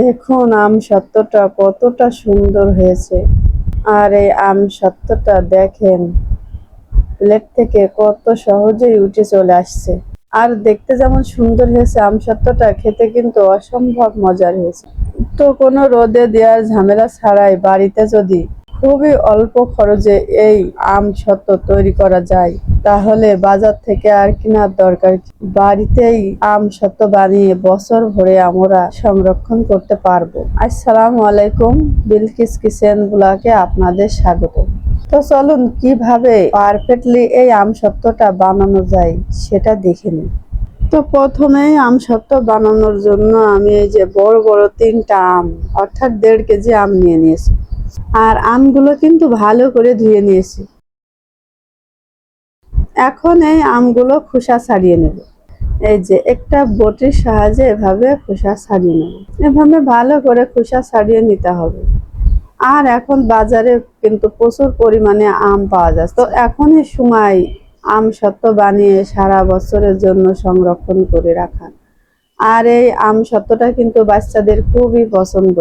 দেখুন, আম সত্যটা কতটা সুন্দর হয়েছে। আর এই আম সত্যটা দেখেন, প্লেট থেকে কত সহজেই উঠে চলে আসছে। আর দেখতে যেমন সুন্দর হয়েছে, আম সত্যটা খেতে কিন্তু অসম্ভব মজার হয়েছে। তো কোনো রোদে দেওয়ার ঝামেলা ছাড়াই বাড়িতে যদি খুবই অল্প খরচে এই আম সত্ত্ব তৈরি করা যায়। তাহলে বাজার থেকে আর কেনার দরকার বাড়িতেই আম সত্ত্ব বানিয়ে বছর ভরে আমরা সংরক্ষণ করতে পারব। আসসালামু আলাইকুম, বিলকিস কিচেন ব্লগে আপনাদের স্বাগত। তো চলুন, কীভাবে পারফেক্টলি এই আম সত্ত্বটা বানানো যায় সেটা দেখে নিই। তো প্রথমেই আম সত্ত্ব বানানোর জন্য আমি এই যে বড় বড় তিনটা আম, অর্থাৎ দেড় কেজি আম নিয়ে নিয়েছি। আর আমগুলো কিন্তু ভালো করে ধুয়ে নিয়েছি। এখন এই আমগুলো খোসা ছাড়িয়ে নেব। এই যে একটা বটির সাহায্যে এভাবে খোসা ছাড়িয়ে নেব। এভাবে ভালো করে খোসা ছাড়িয়ে নিতে হবে। আর এখন বাজারে কিন্তু প্রচুর পরিমাণে আম পাওয়া যাচ্ছে তো এখনই সময় আম সত্ত্ব বানিয়ে সারা বছরের জন্য সংরক্ষণ করে রাখা। আর এই আম সত্ত্বটা কিন্তু বাচ্চাদের খুবই পছন্দ।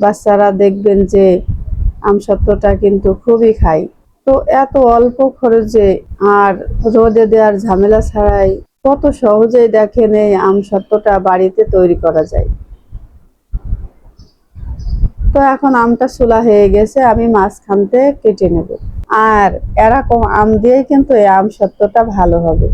বাচ্চারা দেখবেন যে আম সত্ত্বটা কিন্তু খুবই খায়। তো এত অল্প খরচে আর রোদে দেওয়ার ঝামেলা ছাড়াই কত সহজেই দেখেন এই আম সত্ত্বটা বাড়িতে তৈরি করা যায়। তো এখন আমটা চুলা হয়ে গেছে, আমি মাঝখানতে কেটে নেব। আর এরকম আম দিয়েই কিন্তু এই আম সত্ত্বটা ভালো হবে।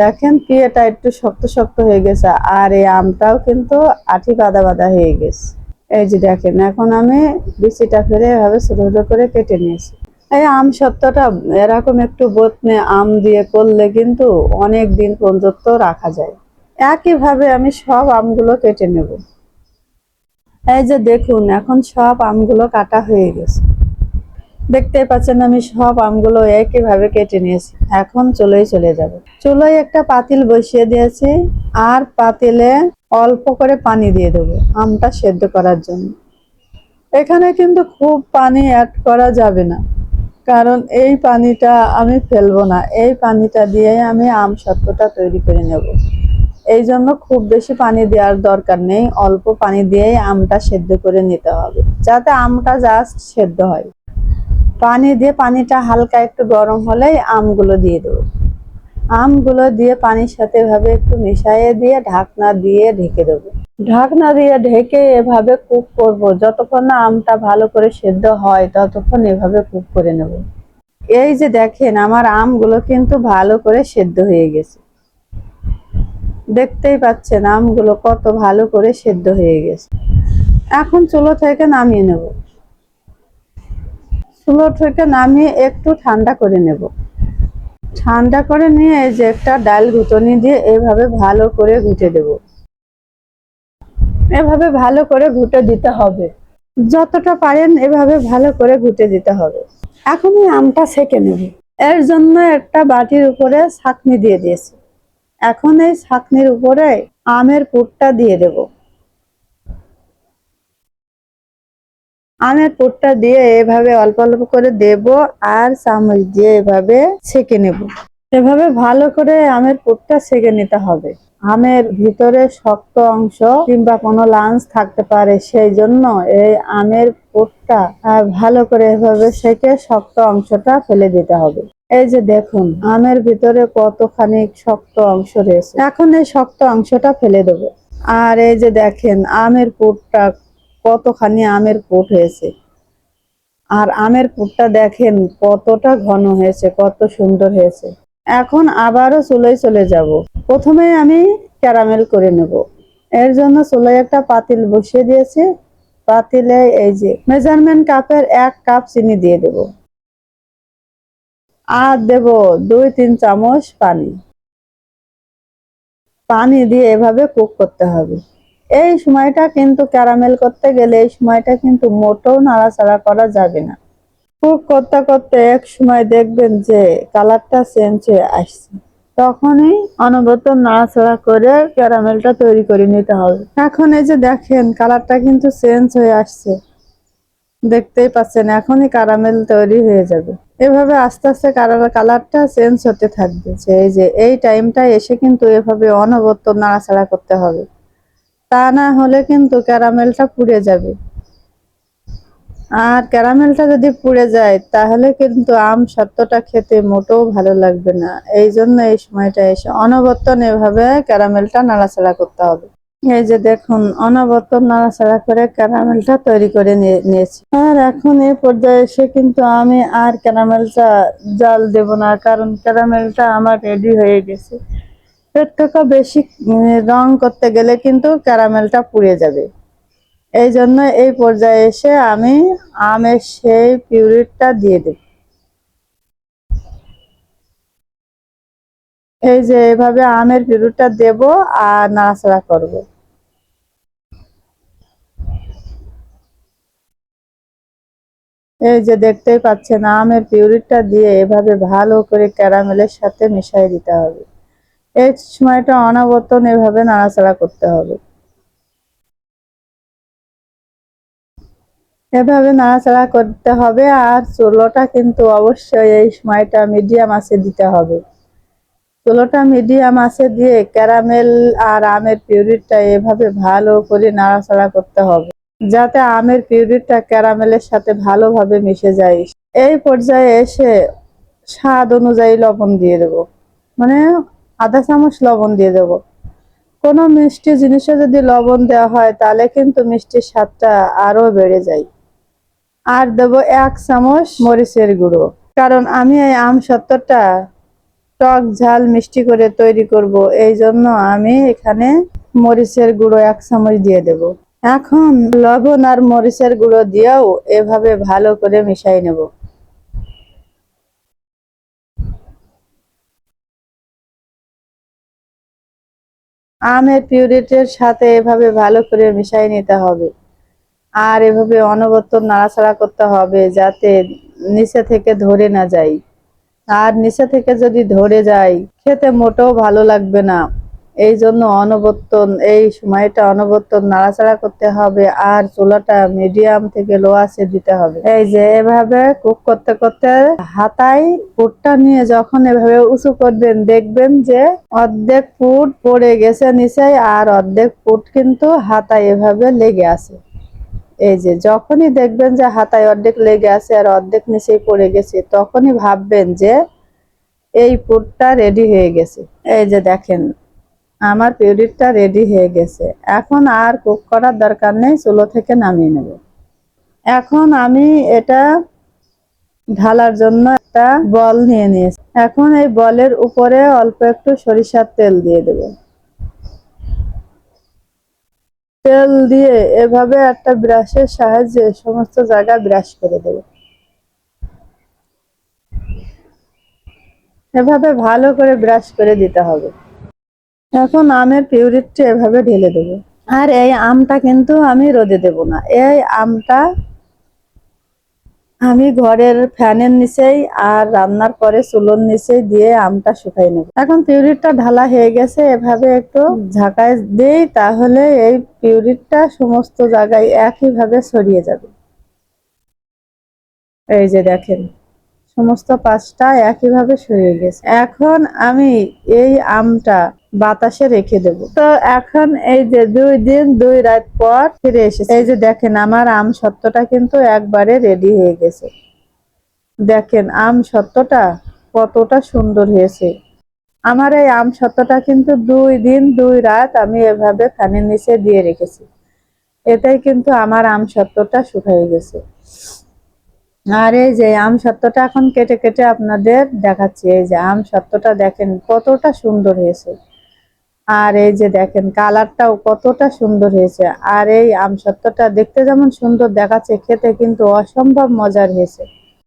দেখেন পিয়েটা একটু শক্ত শক্ত হয়ে গেছে, আর এই আমটাও কিন্তু আঠি বাদা বাদা হয়ে গেছে। এই যে দেখেন, এখন আমি বিচিটা ফেলে এভাবে ছোটো ছোটো করে কেটে নিয়েছি। এই আম সত্ত্বটা এরকম একটু বোতনে আম দিয়ে করলে কিন্তু অনেক দিন পর্যন্ত রাখা যায়। একইভাবে আমি সব আমগুলো কেটে নেব। এই যে দেখুন, এখন সব আমগুলো কাটা হয়ে গেছে। দেখতেই পাচ্ছেন আমি সব আমগুলো একইভাবে কেটে নিয়েছি। এখন চলেই চলে যাবে। চুলোয় একটা পাতিল বসিয়ে দিয়েছি। আর পাতিলে অল্প করে পানি দিয়ে দেবো আমটা সেদ্ধ করার জন্য। এখানে কিন্তু খুব পানি অ্যাড করা যাবে না, কারণ এই পানিটা আমি ফেলব না, এই পানিটা দিয়ে আমি আম সত্ত্বটা তৈরি করে নেব। এই জন্য খুব বেশি পানি দেওয়ার দরকার নেই, অল্প পানি দিয়েই আমটা সেদ্ধ করে নিতে হবে, যাতে আমটা জাস্ট সেদ্ধ হয়। পানি দিয়ে পানিটা হালকা একটু গরম হলেই আমগুলো দিয়ে দেবো। আমগুলো দিয়ে পানির সাথে এভাবে একটু মিশাইয়ে দিয়ে ঢাকনা দিয়ে ঢেকে দেবো। ঢাকনা দিয়ে ঢেকে এভাবে কুক করব। যতক্ষণ না আমটা ভালো করে সেদ্ধ হয়, ততক্ষণ এভাবে কুক করে নেব। এই যে দেখেন, আমার আমগুলো কিন্তু ভালো করে সেদ্ধ হয়ে গেছে। দেখতেই পাচ্ছেন, আমগুলো কত ভালো করে সেদ্ধ হয়ে গেছে। এখন চুলো থেকে নামিয়ে নেব। চুলো থেকে নামিয়ে একটু ঠান্ডা করে নেব। ঠান্ডা করে নিয়ে এই যে একটা ডাল ঘুটনি দিয়ে এভাবে ভালো করে ঘুটে দেব। এভাবে ভালো করে ঘুটে দিতে হবে। যতটা পারেন এভাবে ভালো করে ঘুটে দিতে হবে। এখন এই আমটা সেকে নেব। এর জন্য একটা বাটির উপরে ছাকনি দিয়ে দিয়েছি। এখন এই ছাকনির উপরে আমের পুরটা দিয়ে দেব। আমের পুরটা দিয়ে এভাবে অল্প অল্প করে দেব আর চামচ দিয়ে এভাবে ছেঁকে নেব। এভাবে ভালো করে আমের পুরটা ছেঁকে নিতে হবে। আমের ভিতরে শক্ত অংশ কিংবা কোনো লাঞ্চ থাকতে পারে, সেই জন্য এই আমের পুরটা ভালো করে এভাবে সেকে শক্ত অংশটা ফেলে দিতে হবে। এই যে দেখুন, আমের ভিতরে কতখানি শক্ত অংশ রয়েছে। এখন এই শক্ত অংশটা ফেলে দেবো। আর এই যে দেখেন, আমের পুরটা কতখানি আমের পুট হয়েছে। আর আমের পুরটা দেখেন কতটা ঘন হয়েছে, কত সুন্দর হয়েছে। এখন আবারও চুলোয় চলে যাব। প্রথমে আমি ক্যারামেল করে নেব। এর জন্য চুলোয় একটা পাতিল বসিয়ে দিয়েছি। পাতিলে এই যে মেজারমেন্ট কাপের এক কাপ চিনি দিয়ে দেব। আর দেব দুই তিন চামচ পানি। পানি দিয়ে এভাবে কুক করতে হবে। এই সময়টা কিন্তু ক্যারামেল করতে গেলে এই সময়টা কিন্তু মোটেও নাড়াচাড়া করা যাবে না। কুক করতে করতে এক সময় দেখবেন যে কালারটা চেঞ্জ হয়ে আসছে। তখনই অনবরত নাড়াচাড়া করে ক্যারামেলটা তৈরি করে নিতে হবে। এখন এই যে দেখেন কালারটা কিন্তু চেঞ্জ হয়ে আসছে। দেখতেই পাচ্ছেন এখনই ক্যারামেল তৈরি হয়ে যাবে। এভাবে আস্তে আস্তে কালারটা চেঞ্জ হতে থাকবে। যে এই যে এই টাইমটা এসে কিন্তু এভাবে অনবরত নাড়াচাড়া করতে হবে। তা না হলে কিন্তু ক্যারামেলটা পুড়ে যাবে। আর ক্যারামেলটা যদি পুড়ে যায়, তাহলে কিন্তু আম সত্যটা খেতে মোটেও ভালো লাগবে না। এই জন্য এই সময়টা এসে অনবর্তন এভাবে ক্যারামেলটা নাড়াচাড়া করতে হবে। এই যে দেখুন অনবর্তন নাড়াচাড়া করে ক্যারামেলটা তৈরি করে নিয়ে- নিয়েছি। আর এখন এই পর্যায়ে এসে কিন্তু আমি আর ক্যারামেলটা জাল দেব না, কারণ ক্যারামেলটা আমার রেডি হয়ে গেছে। থেকে বেশি রং করতে গেলে কিন্তু ক্যারামেলটা পুড়ে যাবে। এই জন্য এই পর্যায়ে এসে আমি আমের সেই পিউরিটটা দিয়ে দেব। এই যে এভাবে আমের পিউরিটটা দেব আর নাড়াচাড়া করব। এই যে দেখতেই পাচ্ছেন, আমের পিউরিটটা দিয়ে এভাবে ভালো করে ক্যারামেলের সাথে মিশিয়ে দিতে হবে। এই সময়টা অনবর্তন, এভাবে নাড়াচাড়া করতে হবে। এভাবে নাড়াচাড়া করতে হবে আর চুলোটা কিন্তু অবশ্যই এই সময়টা মিডিয়াম আঁচে দিতে হবে। চুলোটা মিডিয়াম আঁচে দিয়ে ক্যারামেল আর আমের পিউরিটটা এভাবে ভালো করে নাড়াচাড়া করতে হবে, যাতে আমের পিউরিটটা ক্যারামেলের সাথে ভালোভাবে মিশে যায়। এই পর্যায়ে এসে স্বাদ অনুযায়ী লবণ দিয়ে দেব। মানে আধা চামচ লবণ দিয়ে দেব। কোনো মিষ্টি জিনিসে যদি লবণ দেওয়া হয়, তাহলে কিন্তু মিষ্টির স্বাদটা আরও বেড়ে যায়। আর দেব এক চামচ মরিচের গুঁড়ো। কারণ আমি এই আম সত্তরটা টক ঝাল মিষ্টি করে তৈরি করব, এই জন্য আমি এখানে মরিচের গুঁড়ো এক চামচ দিয়ে দেব। এখন লবণ আর মরিচের গুঁড়ো দিয়েও এভাবে ভালো করে মিশাই নেব। আমের পিউরিটের সাথে এভাবে ভালো করে মিশাই নিতে হবে। আর এভাবে অনবর্তন নাড়াচাড়া করতে হবে যাতে নিচে থেকে ধরে না যায়। আর নিচে থেকে যদি ধরে যায়, খেতে মোটেও ভালো লাগবে না। এই জন্য অনবর্তন, এই সময়টা অনবর্তন নাড়াচাড়া করতে হবে আর চুলাটা মিডিয়াম থেকে লো আছে দিতে হবে। এই যে এভাবে কুক করতে করতে হাতায় পুরটা নিয়ে যখন এভাবে উঁচু করবেন, দেখবেন যে অর্ধেক ফুট পড়ে গেছে নিচে আর অর্ধেক ফুট কিন্তু হাতায় এভাবে লেগে আছে। এই যে যখনই দেখবেন যে হাতায় অর্ধেক লেগে আছে আর অর্ধেক নিচেই পড়ে গেছে, তখনই ভাববেন যে এই পুরটা রেডি হয়ে গেছে। এই যে দেখেন আমার পিউরিটটা রেডি হয়ে গেছে। এখন আর কুক করার দরকার নেই, চুলো থেকে নামিয়ে নেব। এখন আমি এটা ঢালার জন্য একটা বল নিয়ে নিয়েছি। এখন এই বলের উপরে অল্প একটু সরিষার তেল দিয়ে দেবো। তেল দিয়ে এভাবে একটা ব্রাশের সাহায্যে সমস্ত জায়গা ব্রাশ করে দেব। এভাবে ভালো করে ব্রাশ করে দিতে হবে। এখন আমের পিউরিটটা এভাবে ঢেলে দেবো। আর এই আমটা কিন্তু আমি রোদে দেব না। এই আমটা আমি ঘরের ফ্যানের নিচেই আর রান্নার পরে চুলোর নিচেই দিয়ে আমটা শুকাই নেব। এখন পিউরিটটা ঢালা হয়ে গেছে, এভাবে একটু ঝাঁকায় দেই তাহলে এই পিউরিটটা সমস্ত জায়গায় একইভাবে ছড়িয়ে যাবে। এই যে দেখেন। সমস্ত পাঁচটা একইভাবে সরিয়ে গেছে। এখন আমি এই আমটা বাতাসে রেখে দেব। তো এখন এই যে দুই দিন, দুই রাত পর ফিরে এসেছে। এই যে দেখেন, আমার আম সত্যটা কিন্তু একবারে রেডি হয়ে গেছে। দেখেন, আম সত্যটা কতটা সুন্দর হয়েছে। আমার এই আম সত্যটা কিন্তু দুই দিন, দুই রাত আমি এভাবে ফ্যানের নিচে দিয়ে রেখেছি। এটাই কিন্তু আমার আম সত্যটা শুকাই গেছে। আর এই যে আম সত্যটা এখন কেটে কেটে আপনাদের দেখাচ্ছি, এই যে আম সত্যটা দেখেন কতটা সুন্দর হয়েছে। আর এই যে দেখেন কালারটাও কতটা সুন্দর হয়েছে। আর এই আম সত্যটা দেখতে যেমন সুন্দর দেখাচ্ছে, খেতে কিন্তু অসম্ভব মজার হয়েছে।